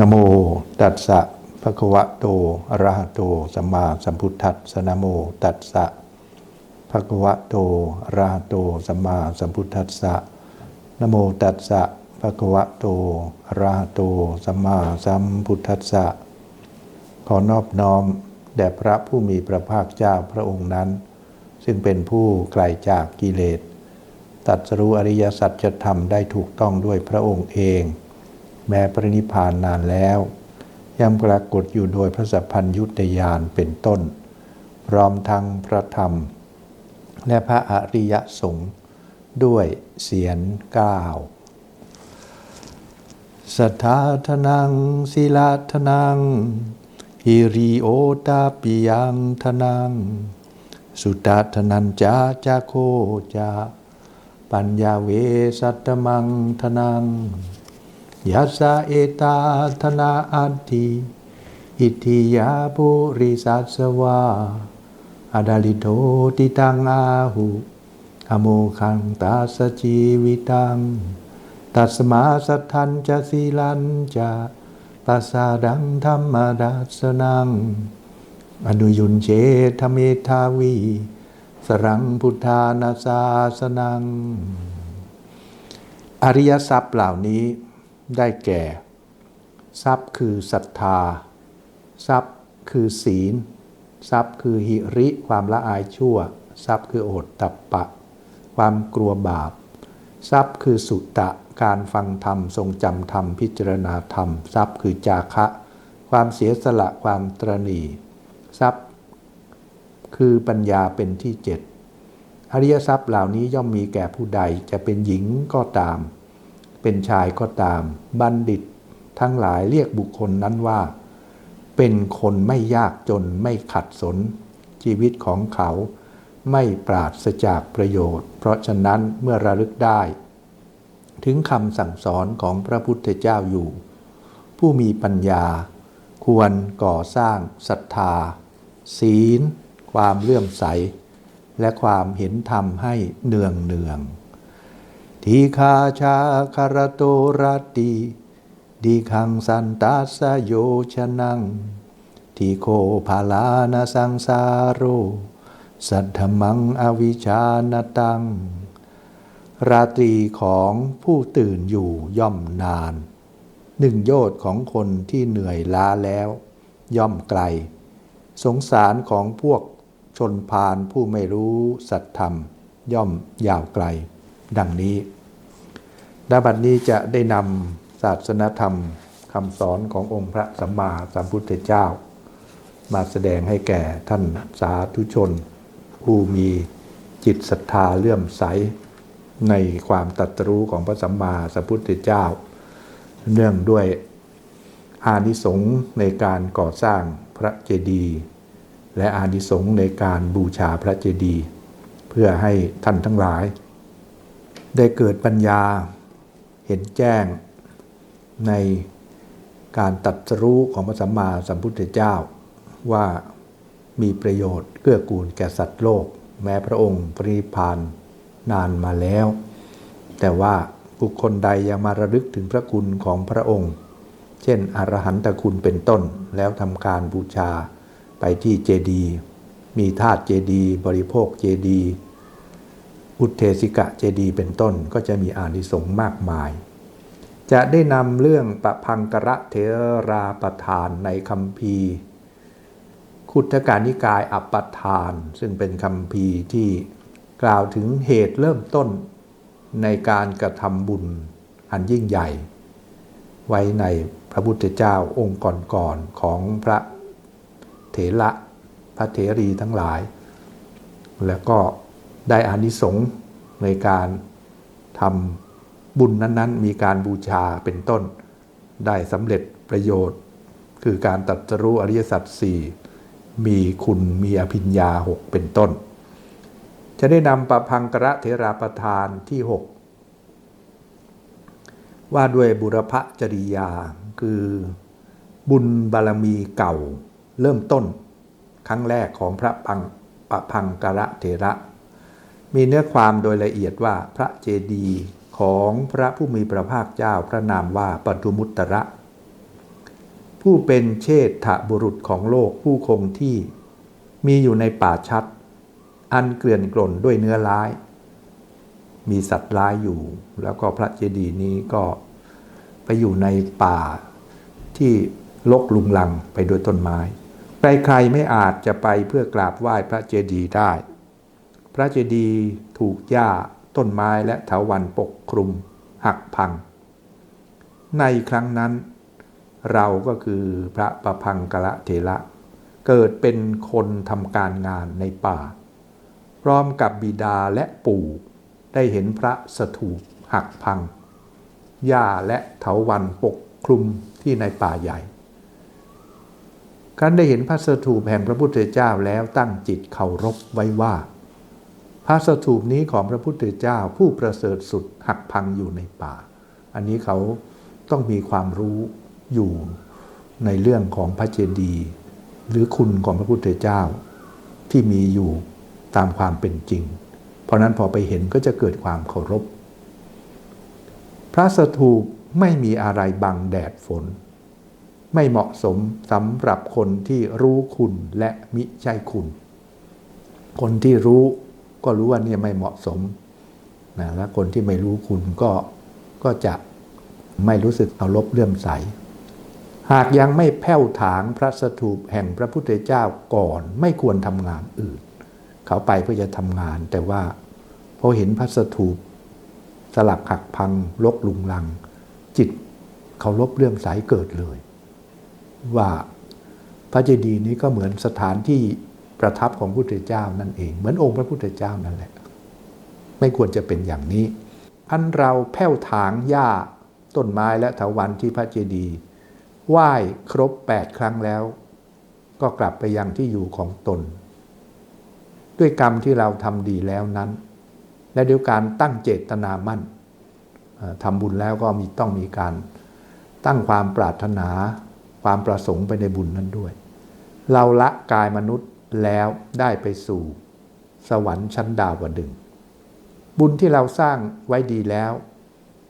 นโมตัสสะภะคะวะโตอะระหะโตสัมมาสัมพุทธัสสะนโมตัสสะภะคะวะโตอะระหะโตสัมมาสัมพุทธัสสะนโมตัสสะภะคะวะโตอะระหะโตสัมมาสัมพุทธัสสะขอนอบน้อมแด่พระผู้มีพระภาคเจ้าพระองค์นั้น ซึ่งเป็นผู้ไกลจากกิเลสตัดสรู้อริยสัจธรรมได้ถูกต้องด้วยพระองค์เอง แม้ปรินิพานนานแล้ว ยังปรากฏอยู่โดยพระสัพพัญยุตยานเป็นต้น พร้อมทั้งพระธรรม และพระอริยสงฆ์ด้วยเสียงก้าวสัทธาทนังศิลาทนังฮิริโอตาปิยังทนัง สุตาทนันจาจาโคจา ปัญญาเวสัตมังทนัง ยัสสะเอตาธนาอัตติอิทิยาปุริสัสวาอาดาลิโตติตังอาหุอโมคังตาสจีวิตัง ตัสมาสัทธันจะสีลันจะปัสสาดังธรรมดัสนัง อนุยุนเชธเมทาวี สรังพุทธานาสาสนัง อริยทรัพย์เหล่านี้ ได้แก่ ทรัพย์คือศรัทธา ทรัพย์คือศีล ทรัพย์คือหิริความละอายชั่ว ทรัพย์คือโอดตับปะ ความกลัวบาป ทรัพย์คือสุตะการฟังธรรมทรงจำธรรมพิจารณาธรรม ทรัพย์คือจาคะ ความเสียสละความตรณีทรัพย์คือปัญญาเป็นที่เจ็ดอริยทรัพย์เหล่านี้ย่อมมีแก่ผู้ใดจะเป็นหญิงก็ตาม เป็นชายก็ตาม บัณฑิตทั้งหลายเรียกบุคคลนั้นว่า เป็นคนไม่ยากจนไม่ขัดสน ชีวิตของเขาไม่ปราศจากประโยชน์ เพราะฉะนั้นเมื่อระลึกได้ ถึงคำสั่งสอนของพระพุทธเจ้าอยู่ ผู้มีปัญญา ควรก่อสร้างศรัทธา ศีล ความเลื่อมใส และความเห็นธรรมให้เนืองเนือง ทีคาชาคารโตรติดีขังสันตาสโยชนัง ทีโคภาลานาสังสาโร สัทธมังอวิชานตัง ราตรีของผู้ตื่นอยู่ย่อมนาน หนึ่งโยชน์ของคนที่เหนื่อยล้าแล้ว ย่อมไกล สงสารของพวกชนพานผู้ไม่รู้สัตธรรม ย่อมยาวไกล ดังนี้ดาบัดนี้จะได้นำศาสนธรรมคำสอนขององค์พระสัมมาสัมพุทธเจ้า มาแสดงให้แก่ท่านสาธุชน ผู้มีจิตศรัทธาเลื่อมใส ในความตรัสรู้ของพระสัมมาสัมพุทธเจ้า เนื่องด้วยอานิสงส์ในการก่อสร้างพระเจดีย์และอานิสงส์ในการบูชาพระเจดีย์เพื่อให้ท่านทั้งหลาย ได้เกิดปัญญาเห็นแจ้งในการตัดสรู้ของพระสัมมาสัมพุทธเจ้า ว่ามีประโยชน์เกื้อกูลแก่สัตว์โลก แม้พระองค์ปรินิพานนานมาแล้ว แต่ว่าบุคคลใดยังมาระลึกถึงพระคุณของพระองค์ เช่น อรหันตคุณเป็นต้นแล้วทำการบูชาไปที่เจดีย์มีธาตุเจดีย์บริโภคเจดีย์ อุเทสิกะเจดีเป็นต้นก็จะมีอานิสงส์มากมาย จะได้นำเรื่องปะพังกระเทราประทานในคำพีร์คุตการนิกายอัปปทาน ซึ่งเป็นคำพีที่กล่าวถึงเหตุเริ่มต้นในการกระทำบุญอันยิ่งใหญ่ ไว้ในพระพุทธเจ้าองค์ก่อนๆของพระเถระพระเถรีทั้งหลาย แล้วก็ ได้อานิสงส์ในการทำบุญนั้นๆ มีการบูชาเป็นต้น ได้สำเร็จประโยชน์ คือการตัดรู้อริยสัจสี่มีคุณมีอภิญญาหกเป็นต้น จะได้นำประพังกระเทราประทานที่6ว่าด้วยบุรพจริยาคือบุญบารมีเก่าเริ่มต้น ครั้งแรกของพระปังปพังกระเถระ มีเนื้อความโดยละเอียดว่าพระเจดีย์ของพระผู้มีพระภาคเจ้าพระนามว่าปทุมุตตระ ผู้เป็นเชษฐบุรุษของโลกผู้คงที่ มีอยู่ในป่าชัด อันเกลื่อนกล่นด้วยเนื้อร้าย มีสัตว์ร้ายอยู่ แล้วก็พระเจดีย์นี้ก็ไปอยู่ในป่าที่ลกลุงลังไปโดวยต้นไม้ใครๆไม่อาจจะไปเพื่อกราบไหว้พระเจดีย์ได้ พระเจดีย์ถูกหญ้าต้นไม้และเถาวันปกคลุม หักพัง ในครั้งนั้น เราก็คือพระประพังกละเถระเกิดเป็นคนทำการงานในป่า พร้อมกับบิดาและปู่ได้เห็นพระสถูปหักพัง หญ้าและเถาวันปกคลุมที่ในป่าใหญ่การได้เห็นพระสถูปแห่งพระพุทธเจ้าแล้วตั้งจิตเคารพไว้ว่า พระสถูปนี้ของพระพุทธเจ้าผู้ประเสริฐสุดหักพังอยู่ในป่า อันนี้เขาต้องมีความรู้อยู่ในเรื่องของพระเจดีย์หรือคุณของพระพุทธเจ้า ที่มีอยู่ตามความเป็นจริง เพราะนั้นพอไปเห็นก็จะเกิดความเคารพ พระสถูปไม่มีอะไรบังแดดฝน ไม่เหมาะสมสำหรับคนที่รู้คุณและมิใช่คุณ คนที่รู้ ก็รู้ว่าเนี่ยไม่เหมาะสมนะและคนที่ไม่รู้คุณก็ก็จะไม่รู้สึกเอารบเลื่อมใส หากยังไม่แผ้วถางพระสถูปแห่งพระพุทธเจ้าก่อนไม่ควรทำงานอื่น เขาไปเพื่อจะทำงาน แต่ว่าพอเห็นพระสถูปสลักหักพังลกลุงลัง จิตเขาลบเลื่อมใสเกิดเลย ว่าพระเจดีย์นี้ก็เหมือนสถานที่ ประทับของพระพุทธเจ้านั่นเอง เหมือนองค์พระพุทธเจ้านั่นแหละ ไม่ควรจะเป็นอย่างนี้ อันเราแผ้วถางหญ้าต้นไม้และเถาวันที่พระเจดีย์ไหว้ครบแปดครั้งแล้ว ก็กลับไปยังที่อยู่ของตน ด้วยกรรมที่เราทำดีแล้วนั้น และด้วยการตั้งเจตนามั่นทำบุญแล้วก็มีต้องมีการตั้งความปรารถนาความประสงค์ไปในบุญนั้นด้วย เราละกายมนุษย์ แล้วได้ไปสู่ สวรรค์ชั้นดาวดึง บุญที่เราสร้างไว้ดีแล้ว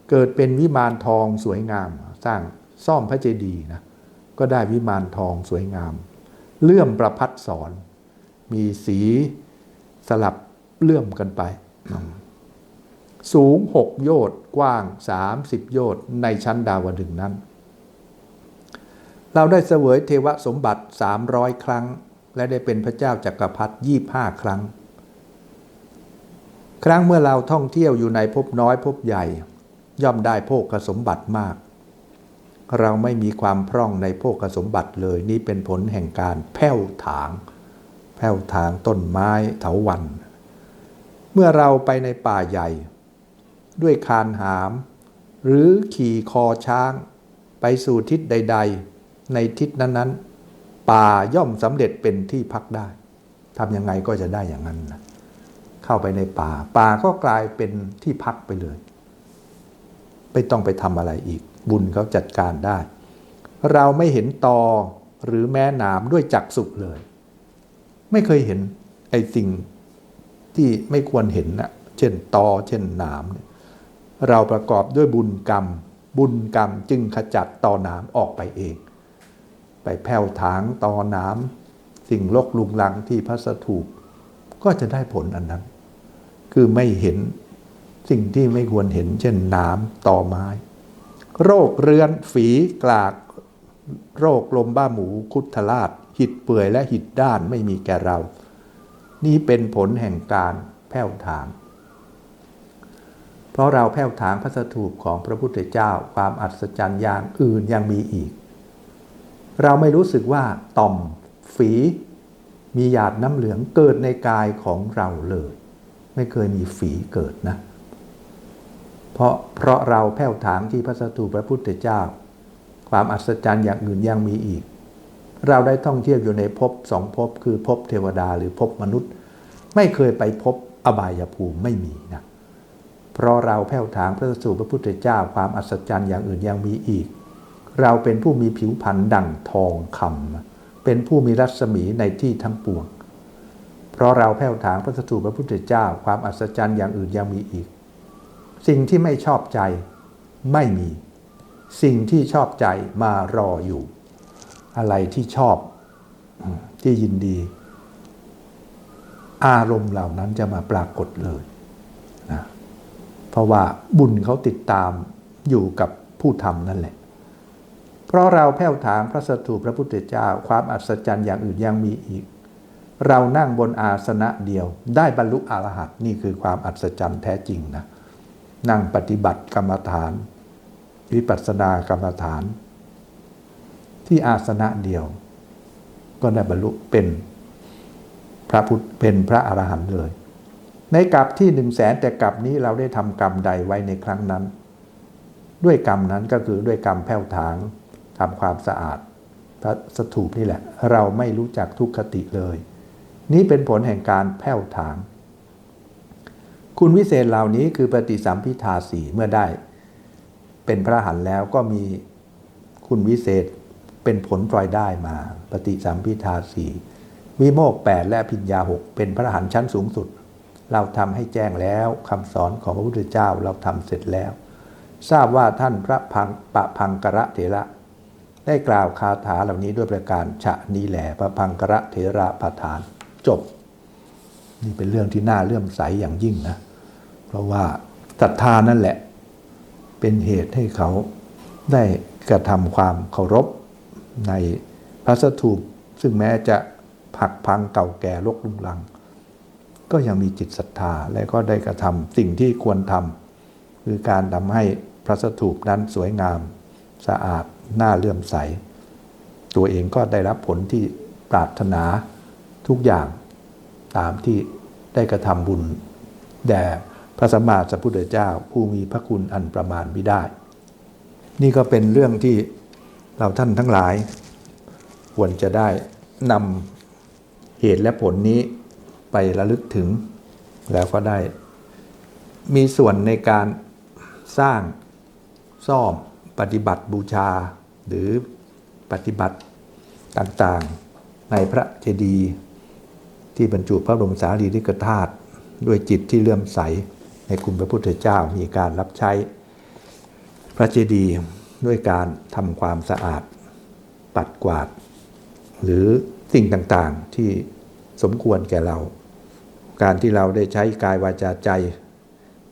เกิดเป็นวิมานทองสวยงาม สร้างซ่อมพระเจดีย์นะก็ได้วิมานทองสวยงาม เลื่อมประพัดสอน มีสีสลับเลื่อมกันไป สูงหกโยชน์กว้างสามสิบโยชน์ในชั้นดาวดึงนั้น เราได้เสวยเทวสมบัติสามร้อยครั้ง และได้เป็นพระเจ้าจักรพรรดิยี่ห้าครั้ง ครั้งเมื่อเราท่องเที่ยวอยู่ในภพน้อยภพใหญ่ ย่อมได้โภคสมบัติมาก เราไม่มีความพร่องในโภคสมบัติเลยนี่เป็นผลแห่งการแผ้วถาง แผ้วถางต้นไม้เถาวัน เมื่อเราไปในป่าใหญ่ ด้วยคานหาม หรือขี่คอช้าง ไปสู่ทิศใด ๆ ในทิศนั้นๆ ป่าย่อมสำเร็จเป็นที่พักได้ทำยังไงก็จะได้อย่างนั้นนะเข้าไปในป่า ป่าก็กลายเป็นที่พักไปเลย ไม่ต้องไปทำอะไรอีก บุญเขาจัดการได้ เราไม่เห็นตอหรือแม้หนามด้วยจักสุเลย ไม่เคยเห็นไอ้สิ่งที่ไม่ควรเห็นนะเช่นตอเช่นหนามเนี่ยเราประกอบด้วยบุญกรรม บุญกรรมจึงขจัดตอหนามออกไปเอง ไปแผ่วถางตอนามสิ่งลกลุงลังที่พระสถูปก็จะได้ผลอันนั้น คือไม่เห็นสิ่งที่ไม่ควรเห็น เช่นหนามตอไม้ โรคเรื้อนฝีกลากโรคลมบ้าหมูคุดทลาดหิดเปื่อยและหิดด้านไม่มีแก่เรา นี่เป็นผลแห่งการแผ่วถาง เพราะเราแผ่วถางพระสถูปของพระพุทธเจ้าความอัศจรรย์อย่างอื่นยังมีอีก เราไม่รู้สึกว่าต่อมฝีมีหยาดน้ำเหลืองเกิดในกายของเราเลย ไม่เคยมีฝีเกิดนะ เพราะเพราะเราแผ่วถางที่พระสถูพระพุทธเจ้า ความอัศจรรย์อย่างอื่นยังมีอีก เราได้ท่องเที่ยวอยู่ในภพสองภพคือภพเทวดาหรือภพมนุษย์ ไม่เคยไปพบอบายภูมิไม่มีนะเพราะเราแผ่วถางพระสถูพระพุทธเจ้า ความอัศจรรย์อย่างอื่นยังมีอีก เราเป็นผู้มีผิวพรรณดั่งทองคำเป็นผู้มีรัศมีในที่ทั้งปวง เพราะเราแผ่วถางพระสถูปพระพุทธเจ้าความอัศจรรย์อย่างอื่นยังมีอีก สิ่งที่ไม่ชอบใจไม่มี สิ่งที่ชอบใจมารออยู่ อะไรที่ชอบที่ยินดี อารมณ์เหล่านั้นจะมาปรากฏเลยนะเพราะว่าบุญเขาติดตามอยู่กับผู้ทำนั่นแหละ เพราะเราแผ่วถางพระสถูปพระพุทธเจ้า ความอัศจรรย์อย่างอื่นยังมีอีก เรานั่งบนอาสนะเดียว ได้บรรลุอรหัตนี่คือความอัศจรรย์แท้จริงนะนั่งปฏิบัติกรรมฐาน วิปัสสนากรรมฐาน ที่อาสนะเดียว ก็ได้บรรลุเป็นพระพุทธเป็นพระอรหันต์เลย ในกลับที่หนึ่งแสนแต่กลับนี้เราได้ทำกรรมใดไว้ในครั้งนั้น ด้วยกรรมนั้นก็คือด้วยกรรมแผ่วถาง ทำความสะอาดพระสถูปนี่แหละ เราไม่รู้จักทุกขติเลย นี่เป็นผลแห่งการแผ่วถางคุณวิเศษเหล่านี้คือปฏิสัมพิทาสีเมื่อได้ เป็นพระหันแล้วก็มีคุณวิเศษเป็นผลปล่อยได้มา ปฏิสัมพิทาสีวิโมกแปดและพิญญาหกเป็นพระหันชั้นสูงสุด เราทำให้แจ้งแล้วคำสอนของพระพุทธเจ้าเราทำเสร็จแล้ว ทราบว่าท่านพระพังปะพังกระเถระ ได้กล่าวคาถาเหล่านี้ด้วยประการฉะนี้แหละพระพังกระเถระประธานจบ นี่เป็นเรื่องที่น่าเลื่อมใสอย่างยิ่งนะ เพราะว่าศรัทธานั่นแหละ เป็นเหตุให้เขาได้กระทำความเคารพในพระสถูปซึ่งแม้จะผักพังเก่าแก่ลกลุงลัง ก็ยังมีจิตศรัทธาและก็ได้กระทำสิ่งที่ควรทำคือการทำให้พระสถูปนั้นสวยงาม สะอาด น่าเลื่อมใส ตัวเองก็ได้รับผลที่ปรารถนาทุกอย่างตามที่ได้กระทำบุญ แด่พระสัมมาสัมพุทธเจ้าผู้มีพระคุณอันประมาณไม่ได้ นี่ก็เป็นเรื่องที่เราท่านทั้งหลาย ควรจะได้นำเหตุและผลนี้ไประลึกถึง แล้วก็ได้ มีส่วนในการสร้างซ่อม ปฏิบัติบูชา หรือปฏิบัติต่างๆ ในพระเจดีย์ที่บรรจุพระบรมสารีริกธาตุด้วยจิตที่เลื่อมใสในคุณพระพุทธเจ้ามีการรับใช้ พระเจดีย์ด้วยการทำความสะอาดปัดกวาด หรือสิ่งต่างๆที่สมควรแก่เรา การที่เราได้ใช้กายวาจาใจ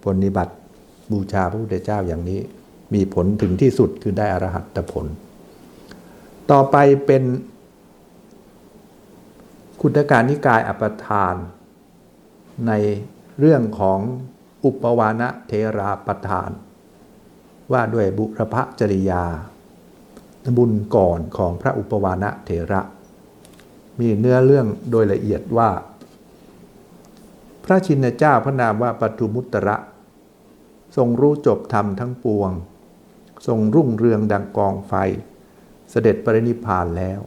ปฏิบัติบูชาพระพุทธเจ้าอย่างนี้ มีผลถึงที่สุดคือได้อรหัตผล ต่อไปเป็นคุตการนิกายอปทาน ในเรื่องของอุปวานะเทราประทาน ว่าด้วยบุรพจริยา บุญก่อนของพระอุปวานะเถระ มีเนื้อเรื่องโดยละเอียดว่า พระชินเจ้าพระนามว่าปทุมุตระ ทรงรู้จบธรรมทั้งปวง ทรงรุ่งเรืองดังกองไฟ เสด็จปรินิพานแล้ว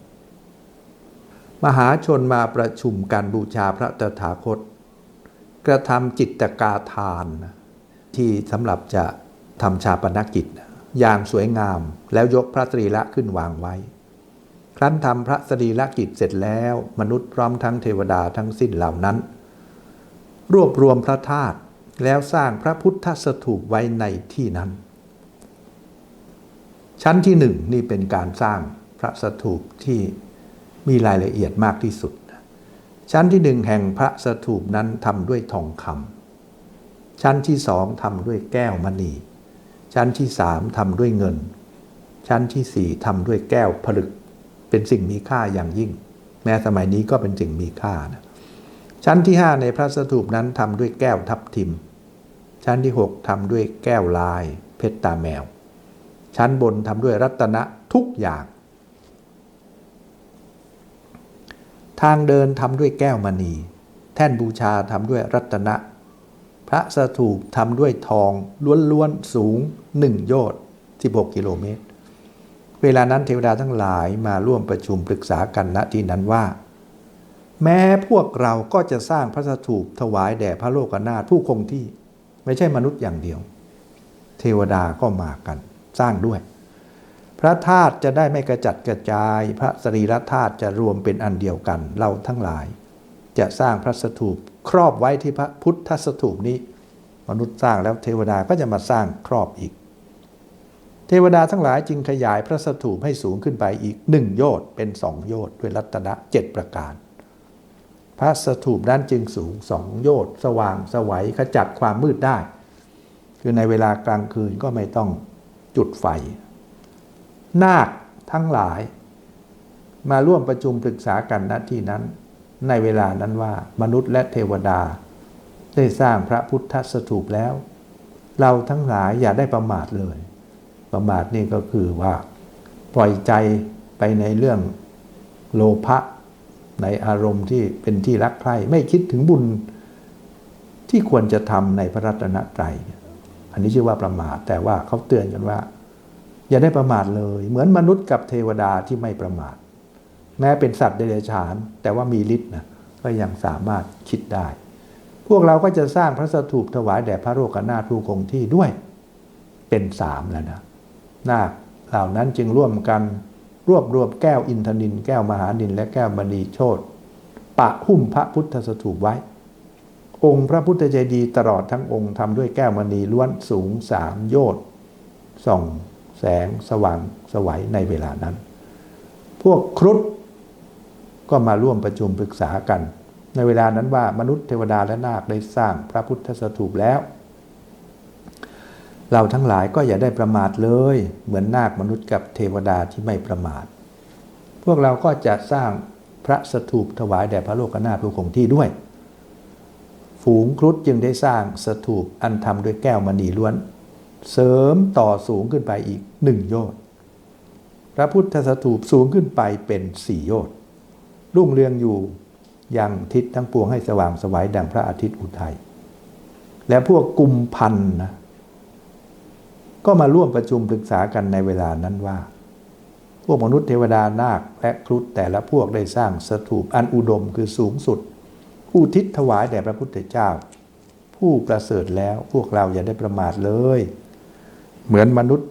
มหาชนมาประชุมการบูชาพระตถาคต กระทำจิตกาทาน ที่สำหรับจะทำชาปนกิจ อย่างสวยงามแล้วยกพระสรีระขึ้นวางไว้ ครั้นทำพระสรีระกิจเสร็จแล้วมนุษย์พร้อมทั้งเทวดาทั้งสิ้นเหล่านั้น รวบรวมพระธาตุแล้วสร้างพระพุทธสถูปไว้ในที่นั้น ชั้นที่หนึ่งนี่เป็นการสร้างพระสถูปที่มีรายละเอียดมากที่สุด ชั้นที่หนึ่งแห่งพระสถูปนั้นทำด้วยทองคำชั้นที่สองทำด้วยแก้วมณี ชั้นที่สามทำด้วยเงิน ชั้นที่สี่ทำด้วยแก้วผลึก เป็นสิ่งมีค่าอย่างยิ่ง แม้สมัยนี้ก็เป็นสิ่งมีค่านะชั้นที่ห้าในพระสถูปนั้นทำด้วยแก้วทับทิม ชั้นที่หกทำด้วยแก้วลายเพชรตาแมว ชั้นบนทำด้วยรัตนะทุกอย่าง ทางเดินทำด้วยแก้วมณี แท่นบูชาทำด้วยรัตนะ พระสถูปทำด้วยทองล้วนๆสูงหนึ่งโยชน์16 กิโลเมตร เวลานั้นเทวดาทั้งหลายมาร่วมประชุมปรึกษากันณที่นั้นว่า แม้พวกเราก็จะสร้างพระสถูปถวายแด่พระโลกนาถผู้คงที่ ไม่ใช่มนุษย์อย่างเดียว เทวดาก็มากัน สร้างด้วย พระธาตุจะได้ไม่กระจัดกระจาย พระสรีระธาตุจะรวมเป็นอันเดียวกัน เราทั้งหลาย จะสร้างพระสถูปครอบไว้ที่พระพุทธสถูปนี้ มนุษย์สร้างแล้วเทวดาก็จะมาสร้างครอบอีก เทวดาทั้งหลายจึงขยายพระสถูปให้สูงขึ้นไปอีกหนึ่งโยชน์เป็นสองโยชน์ด้วยรัตนะเจ็ดประการพระสถูปนั้นจึงสูงสองโยชน์สว่างสวัยขจัดความมืดได้ คือในเวลากลางคืนก็ไม่ต้อง จุดไฟ นาคทั้งหลาย มาร่วมประชุมปรึกษากันณที่นั้น ในเวลานั้นว่ามนุษย์และเทวดา ได้สร้างพระพุทธสถูปแล้ว เราทั้งหลายอย่าได้ประมาทเลย ประมาทนี่ก็คือว่า ปล่อยใจไปในเรื่องโลภะในอารมณ์ที่เป็นที่รักใคร่ไม่คิดถึงบุญที่ควรจะทำในพระรัตนตรัย อันนี้ชื่อว่าประมาทแต่ว่าเขาเตือนกันว่า อย่าได้ประมาทเลย เหมือนมนุษย์กับเทวดาที่ไม่ประมาท แม้เป็นสัตว์เดรัจฉาน แต่ว่ามีฤทธิ์นะก็ยังสามารถคิดได้ พวกเราก็จะสร้างพระสถูปถวายแด่พระโลกนาถผู้คงที่ด้วย เป็นสามแล้วนะนาคเหล่านั้นจึงร่วมกันรวบรวมแก้วอินทนิน แก้วมหานินและแก้วมณีโชตปะหุ้มพระพุทธสถูปไว้ องค์พระพุทธเจดีย์ตลอดทั้งองค์ทำด้วยแก้วมณีล้วนสูงสามโยชน์ส่องแสงสว่างสวัยในเวลานั้น พวกครุฑก็มาร่วมประชุมปรึกษากัน ในเวลานั้นว่ามนุษย์เทวดาและนาคได้สร้างพระพุทธสถูปแล้ว เราทั้งหลายก็อย่าได้ประมาทเลย เหมือนนาคมนุษย์กับเทวดาที่ไม่ประมาท พวกเราก็จะสร้างพระสถูปถวายแด่พระโลกนาถผู้คงที่ด้วย ฝูงครุฑจึงได้สร้างสถูปอันทำด้วยแก้วมณีล้วน เสริมต่อสูงขึ้นไปอีกหนึ่งโยชน์พระพุทธสถูปสูงขึ้นไปเป็นสี่โยชน์รุ่งเรืองอยู่ยังทิศทั้งปวงให้สว่างสวัยดังพระอาทิตย์อุทัยและพวกกุมพันนะก็มาร่วมประชุมปรึกษากันในเวลานั้นว่า พวกมนุษย์เทวดานาคและครุฑแต่ละพวกได้สร้างสถูปอันอุดมคือสูงสุด ผู้ทิศถวายแด่พระพุทธเจ้า ผู้ประเสริฐแล้วพวกเราอย่าได้ประมาทเลย เหมือนมนุษย์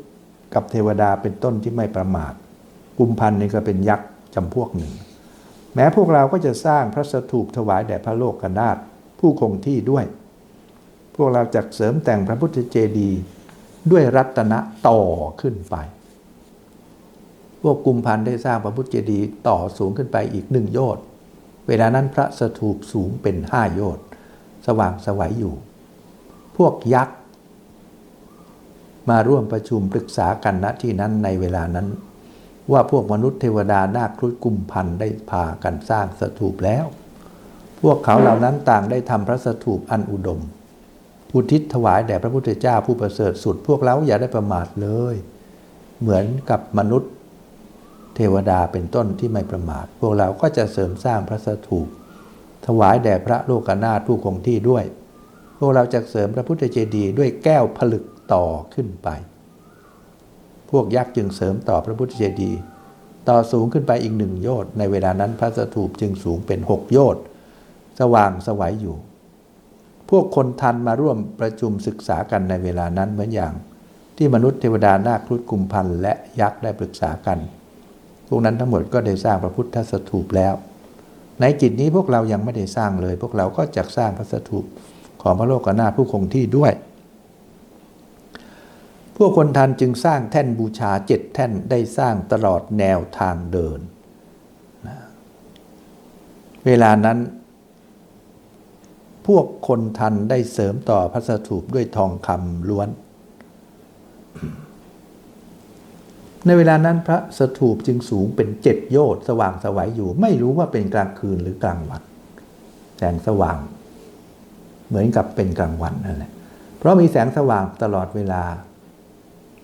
กับเทวดาเป็นต้นที่ไม่ประมาทกุมพันธ์นี่ก็เป็นยักษ์จำพวกหนึ่ง แม้พวกเราก็จะสร้างพระสถูปถวายแด่พระโลกกนาถผู้คงที่ด้วย พวกเราจะเสริมแต่งพระพุทธเจดีย์ด้วยรัตนะต่อขึ้นไป พวกกุมพันธ์ได้สร้างพระพุทธเจดีย์ต่อสูงขึ้นไปอีกหนึ่งโยชน์ เวลานั้นพระสถูปสูงเป็นห้าโยชน์สว่างสวัยอยู่ พวกยักษ์มาร่วมประชุมปรึกษากันณที่นั้นในเวลานั้น ว่าพวกมนุษย์เทวดานาครุฑกุมพันได้พากันสร้างสถูปแล้ว พวกเขาเหล่านั้นต่างได้ทำพระสถูปอันอุดม อุทิศถวายแด่พระพุทธเจ้าผู้ประเสริฐสุด พวกเราอย่าได้ประมาทเลย เหมือนกับมนุษย์ เทวดาเป็นต้นที่ไม่ประมาท พวกเราก็จะเสริมสร้างพระสถูปถวายแด่พระโลกนาถผู้คงที่ด้วย พวกเราจะเสริมพระพุทธเจดีย์ด้วยแก้วผลึกต่อขึ้นไป พวกยักษ์จึงเสริมต่อพระพุทธเจดีย์ต่อสูงขึ้นไปอีกหนึ่งโยชน์ในเวลานั้นพระสถูปจึงสูงเป็นหกโยชน์สว่างสวัยอยู่ พวกคนทันมาร่วมประชุมศึกษากันในเวลานั้นเหมือนอย่าง ที่มนุษย์เทวดานาครุฑกุมพันธ์และยักษ์ได้ปรึกษากัน พวกนั้นทั้งหมดก็ได้สร้างพระพุทธสถูปแล้ว ในจิตนี้พวกเรายังไม่ได้สร้างเลย พวกเราก็จะสร้างพระสถูปของพระโลกนาถผู้คงที่ด้วย พวกคนทันจึงสร้างแท่นบูชาเจ็ดแท่นได้สร้างตลอดแนวทางเดินนะเวลานั้น พวกคนทันได้เสริมต่อพระสถูปด้วยทองคำล้วน ในเวลานั้นพระสถูปจึงสูงเป็นเจ็ดโยชน์สว่างสวัยอยู่ ไม่รู้ว่าเป็นกลางคืนหรือกลางวันแสงสว่าง เหมือนกับเป็นกลางวันนั่นแหละเพราะมีแสงสว่างตลอดเวลา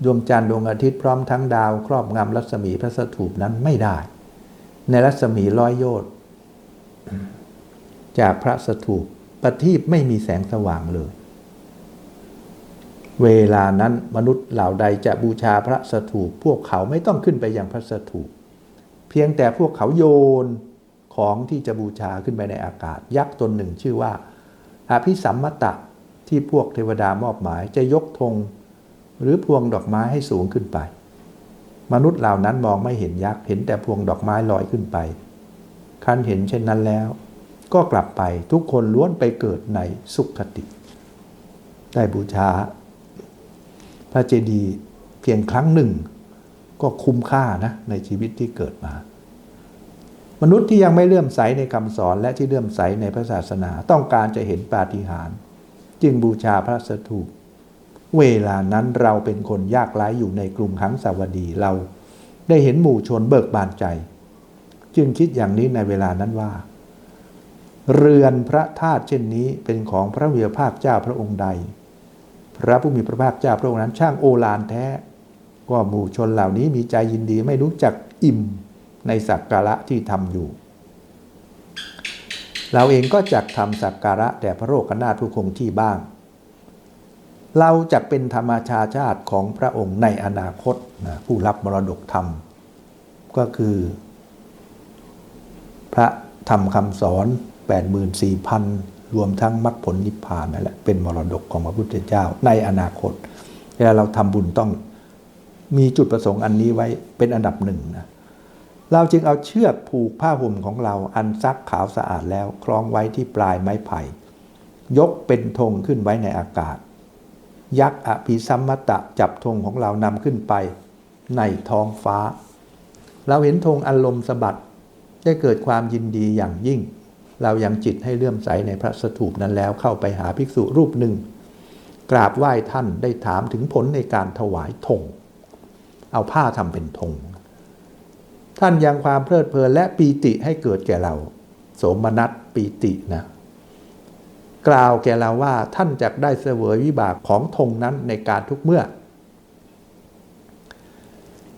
ดวงจันทร์ดวงอาทิตย์พร้อมทั้งดาวครอบงำรัศมีพระสถูปนั้นไม่ได้ ในรัศมีร้อยโยชน์จากพระสถูปประทีปไม่มีแสงสว่างเลย เวลานั้นมนุษย์เหล่าใดจะบูชาพระสถูปพวกเขาไม่ต้องขึ้นไปยังพระสถูปเพียงแต่พวกเขาโยนของที่จะบูชาขึ้นไปในอากาศ ยักษ์ตนหนึ่งชื่อว่าอภิสัมมตะที่พวกเทวดามอบหมายจะยกธงหรือพวงดอกไม้ให้สูงขึ้นไป มนุษย์เหล่านั้นมองไม่เห็นยักษ์เห็นแต่พวงดอกไม้ลอยขึ้นไปคันเห็นเช่นนั้นแล้ว ก็กลับไปทุกคนล้วนไปเกิดในสุขคติ ได้บูชา พระเจดีย์เพียงครั้งหนึ่ง ก็คุ้มค่านะในชีวิตที่เกิดมา มนุษย์ที่ยังไม่เลื่อมใสในคำสอนและที่เลื่อมใสในพระศาสนาต้องการจะเห็นปาฏิหาริย์จึงบูชาพระสถูปเวลานั้นเราเป็นคนยากไร้อยู่ในกรุงขังสาวดีเรา ได้เห็นหมู่ชนเบิกบานใจ จึงคิดอย่างนี้ในเวลานั้นว่า เรือนพระธาตุเช่นนี้เป็นของพระเวียภาคเจ้าพระองค์ใด พระผู้มีพระภาคเจ้าพระองค์นั้นช่างโอฬารแท้ ก็หมู่ชนเหล่านี้มีใจยินดีไม่รู้จักอิ่มในสักการะที่ทำอยู่ เราเองก็จักทำสักการะแด่พระโลกนาถผู้คงที่บ้าง เราจะเป็นธรรมชาชาติของพระองค์ในอนาคตนะผู้รับมรดกธรรม ก็คือ พระธรรมคำสอน 84,000 รวมทั้งมรรคผลนิพพานนั่นแหละเป็นมรดกของพระพุทธเจ้า ในอนาคตเวลาเราทำบุญต้องมีจุดประสงค์อันนี้ไว้เป็นอันดับหนึ่งนะเราจึงเอาเชือกผูกผ้าห่มของเราอันซักขาวสะอาดแล้วคล้องไว้ที่ปลายไม้ไผ่ ยกเป็นธงขึ้นไว้ในอากาศ ยักษ์อภิสัมมตะจับธงของเรานำขึ้นไป ในท้องฟ้า เราเห็นธงอันลมสะบัดได้เกิดความยินดีอย่างยิ่ง เรายังจิตให้เลื่อมใสในพระสถูปนั้นแล้วเข้าไปหาภิกษุรูปหนึ่ง กราบไหว้ท่านได้ถามถึงผลในการถวายธงเอาผ้าทำเป็นธงท่านยังความเพลิดเพลินและปีติให้เกิดแก่เรา สมนัสปีตินะกล่าวแก่เราว่าท่านจะได้เสวยวิบากของธงนั้นในการทุกเมื่อ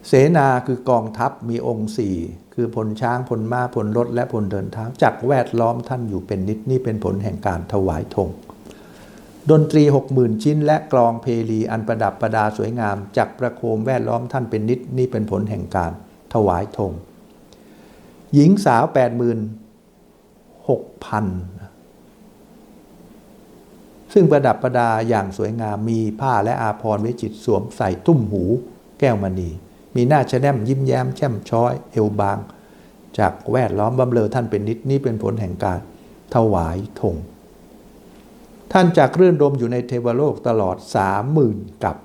เสนาคือกองทัพมีองค์สี่ คือพลช้างพลม้าพลรถและพลเดินเท้าจักแวดล้อมท่านอยู่เป็นนิดนี่เป็นผลแห่งการถวายธงดนตรีหกหมื่นชิ้น และกลองเพลีอันประดับประดาสวยงามจักประโคมแวดล้อมท่านเป็นนิดนี่เป็นผลแห่งการถวายธงหญิงสาวแปดหมื่นหกพันซึ่งประดับประดาอย่างสวยงามมีผ้าและอาภรณ์วิจิตสวมใส่ตุ้มหูแก้วมณี มีหน้าชะแนมยิ้มแย้มแช่มช้อย เอวบาง จากแวดล้อมบำเรอท่านเป็นนิดนี่เป็นผลแห่งการถวายธงท่านจากรื่นรมอยู่ในเทวโลกตลอดสามหมื่นกับ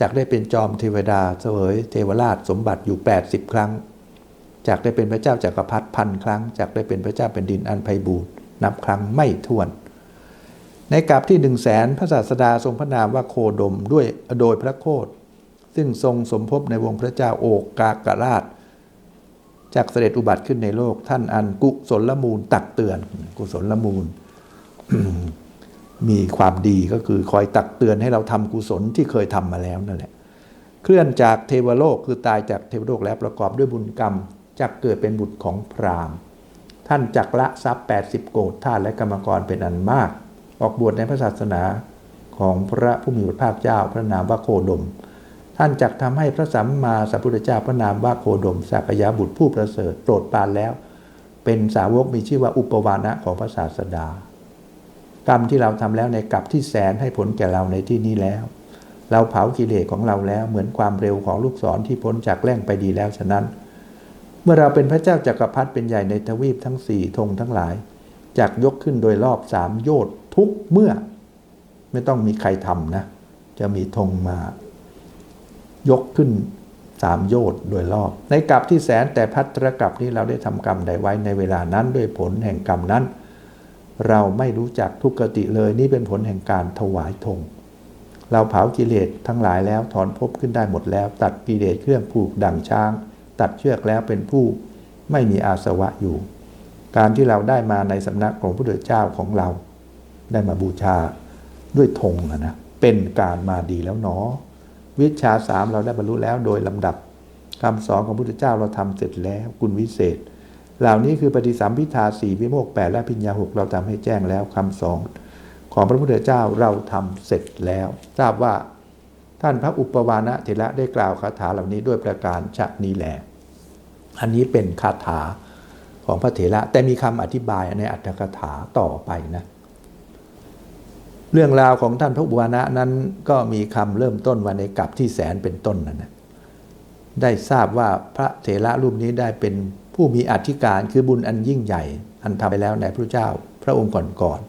จากได้เป็นจอมเทวดาเสวยเทวราชสมบัติอยู่ 80 ครั้ง จากได้เป็นพระเจ้าจากักรพรรดิพันครั้ง จากได้เป็นพระเจ้าเป็นดินอันไพบูรณ์นับครั้งไม่ถ้วน ในกาบที่หนึ่งแสนพระศาสดาทรงพระนามว่าโคดมด้วยโดยพระโคด ซึ่งทรงสมภพในวงพระเจ้าโอกากราช จากเสด็จอุบัติขึ้นในโลก ท่านอันกุศลละมูลตักเตือน กุศลละมูล มีความดีก็คือคอยตักเตือนให้เราทำกุศลที่เคยทำมาแล้วนั่นแหละ เคลื่อนจากเทวโลกคือตายจากเทวโลกแล้วประกอบด้วยบุญกรรมจักเกิดเป็นบุตรของพราหมณ์ท่านจักละทรัพย์ 80 โกดท่าสและกรรมกรเป็นอันมาก ออกบวชในพระศาสนาของพระผู้มีพระภาคเจ้าพระนามว่าโคดม ท่านจักทำให้พระสัมมาสัมพุทธเจ้าพระนามว่าโคดมสักยาบุตรผู้ประเสริฐโปรดปานแล้ว เป็นสาวกมีชื่อว่าอุปวานะของพระศาสดา กรรมที่เราทำแล้วในกลับที่แสนให้ผลแก่เราในที่นี้แล้ว เราเผากิเลสของเราแล้วเหมือนความเร็วของลูกศรที่พ้นจากแล่งไปดีแล้วฉะนั้น เมื่อเราเป็นพระเจ้าจากักรพรรดิเป็นใหญ่ในทวีปทั้งสี่ธงทั้งหลายจากยกขึ้นโดยรอบสามโยชน์ทุกเมื่อ ไม่ต้องมีใครทำนะ จะมีธงมา ยกขึ้นสามโยชน์โดยรอบ ในกลับที่แสนแต่พัทรกลับนี้เราได้ทำกรรมใดไว้ในเวลานั้นด้วยผลแห่งกรรมนั้น เราไม่รู้จักทุกติเลยนี่เป็นผลแห่งการถวายธงเราเผากิเลสทั้งหลายแล้วถอนภพขึ้นได้หมดแล้ว ตัดกิเลสเครื่องผูกดั่งช้าง ตัดเชือกแล้วเป็นผู้ไม่มีอาสวะอยู่ การที่เราได้มาในสำนักของพระพุทธเจ้าของเรา ได้มาบูชาด้วยธงนะนะเป็นการมาดีแล้วเนาะ วิชาสามเราได้บรรลุแล้วโดยลำดับคำสอนของพระพุทธเจ้าเราทำเสร็จแล้วกุณวิเศษ เหล่านี้คือปฏิสัมพิทาสี่วิโมกแปดและพิญญาหกเราทำให้แจ้งแล้วคำสอนของพระพุทธเจ้าเราทำเสร็จแล้ว ทราบว่าท่านพระอุปวานะเถระได้กล่าวคาถาเหล่านี้ด้วยประการชะนี้แหลอันนี้เป็นคาถาของพระเถระแต่มีคำอธิบายในอัตถกถาต่อไปนะ เรื่องราวของท่านพระอุบานะนั้นก็มีคำเริ่มต้นวันในกับที่แสนเป็นต้นนั่นนะได้ทราบว่าพระเถระรูปนี้ได้เป็นผู้มีอธิการคือบุญอันยิ่งใหญ่ อันทำไปแล้วในพระเจ้าพระองค์ก่อน